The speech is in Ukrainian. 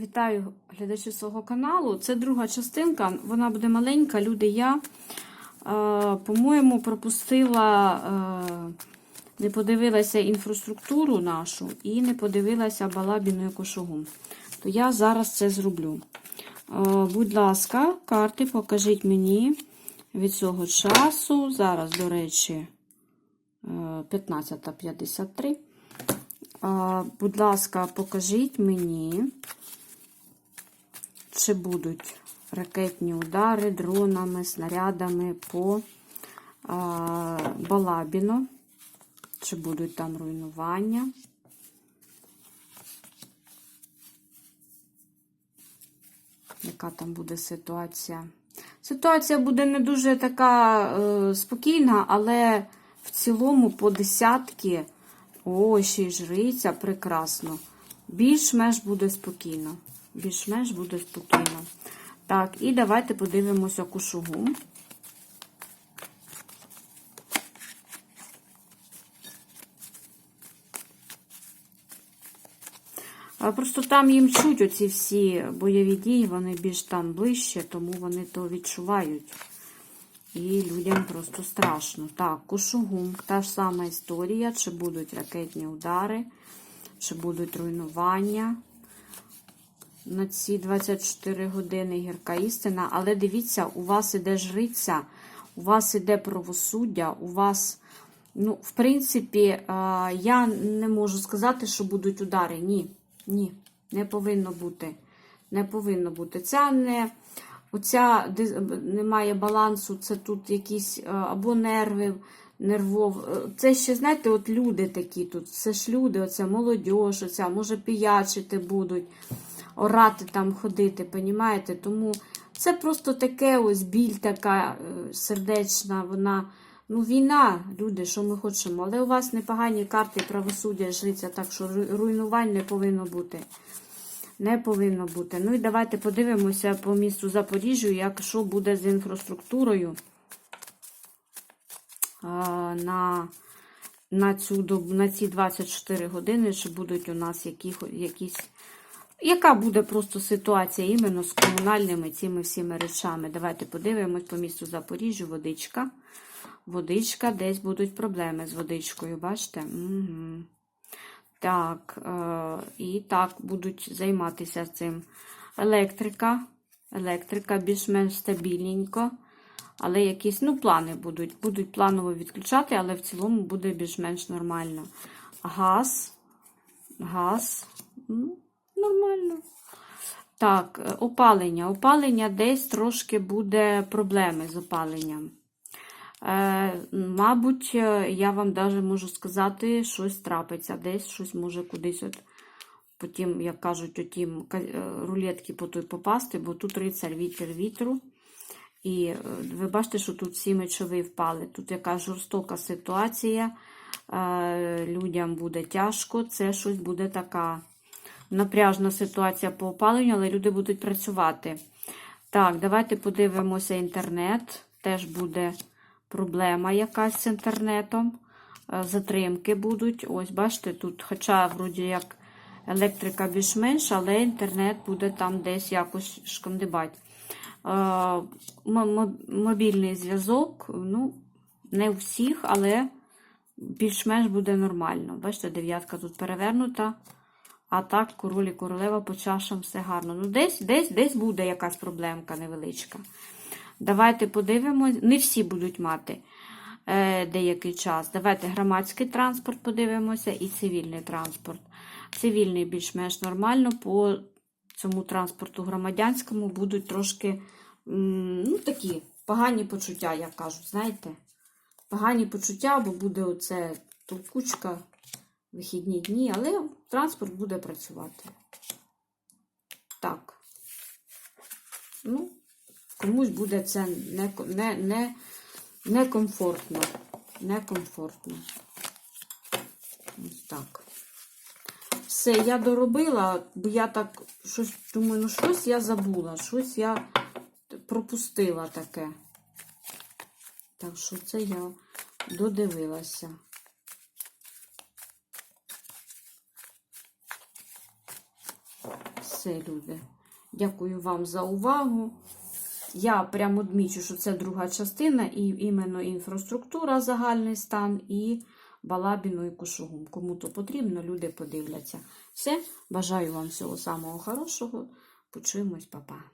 Вітаю глядачі свого каналу. Це друга частинка, вона буде маленька. Люди, я, е, по-моєму, пропустила, е, не подивилася інфраструктуру нашу і не подивилася балабіну і кошугу. То я зараз це зроблю. Е, будь ласка, карти покажіть мені від цього часу. Зараз, до речі, е, 15.53. Будь ласка, покажіть мені, чи будуть ракетні удари дронами, снарядами по а, Балабіно, чи будуть там руйнування. Яка там буде ситуація? Ситуація буде не дуже така е, спокійна, але в цілому по десятки. О, ще й жриця, прекрасно. Більш-менш буде спокійно. Більш-менш буде спокійно. Так, і давайте подивимося кушугу. Просто там їм чуть оці всі бойові дії, вони більш там ближче, тому вони то відчувають. І людям просто страшно. Так, Кушугум, та ж сама історія, чи будуть ракетні удари, чи будуть руйнування. На ці 24 години гірка істина. Але дивіться, у вас іде жриця, у вас іде правосуддя, у вас, ну, в принципі, я не можу сказати, що будуть удари. Ні, ні, не повинно бути. Не повинно бути. Це не. Оця немає балансу, це тут якісь або нерви, нервов. Це ще, знаєте, от люди такі тут. Це ж люди, оця молодь, оця, може піячити будуть, орати там ходити, понімаєте? Тому це просто таке ось біль така сердечна, вона. Ну, війна, люди, що ми хочемо. Але у вас непогані карти правосуддя, жриця, так що руйнувань не повинно бути. Не повинно бути. Ну і давайте подивимося по місту Запоріжжю, як що буде з інфраструктурою а, на на, цю, на ці 24 години, чи будуть у нас які, якісь. Яка буде просто ситуація іменно з комунальними цими всіми речами? Давайте подивимось по місту Запоріжжю, водичка. Водичка, десь будуть проблеми з водичкою, бачите? Угу. Так, е, і так будуть займатися цим. Електрика. Електрика більш-менш стабільненько. Але якісь, ну, плани будуть. Будуть планово відключати, але в цілому буде більш-менш нормально. Газ. Газ. Нормально. Так, е, опалення. Опалення десь трошки буде проблеми з опаленням. Е, Мабуть, е, я вам даже можу сказати, щось трапиться, десь щось може кудись. от Потім, як кажуть, отім рулетки по той попасти, бо тут рицар вітер вітру. І е, ви бачите, що тут всі мечові впали. Тут яка жорстока ситуація, е, людям буде тяжко, це щось буде така напряжна ситуація по опаленню, але люди будуть працювати. Так, давайте подивимося інтернет. Теж буде проблема якась з інтернетом. Е, затримки будуть. Ось, бачите, тут, хоча, вроді, як електрика більш-менш, але інтернет буде там десь якось шкандибать. Е, мобільний зв'язок, ну, не у всіх, але більш-менш буде нормально. Бачите, дев'ятка тут перевернута. А так, король і королева по чашам все гарно. Ну, десь, десь, десь буде якась проблемка невеличка. Давайте подивимось. Не всі будуть мати е, деякий час. Давайте громадський транспорт подивимося і цивільний транспорт. Цивільний більш-менш нормально, по цьому транспорту громадянському будуть трошки ну, такі погані почуття, як кажуть, знаєте? Погані почуття, бо буде оце толкучка, вихідні дні, але транспорт буде працювати. Так. Ну, комусь буде це не, не, не, некомфортно. Так. Все, я доробила, бо я так щось думаю, ну щось я забула, щось я пропустила таке. Так що це я додивилася. Все, люди. Дякую вам за увагу. Я прямо відмічу, що це друга частина, і іменно інфраструктура, загальний стан, і Балабіну і Кушугум. Кому то потрібно, люди подивляться. Все, бажаю вам всього самого хорошого. Почуємось, па-па.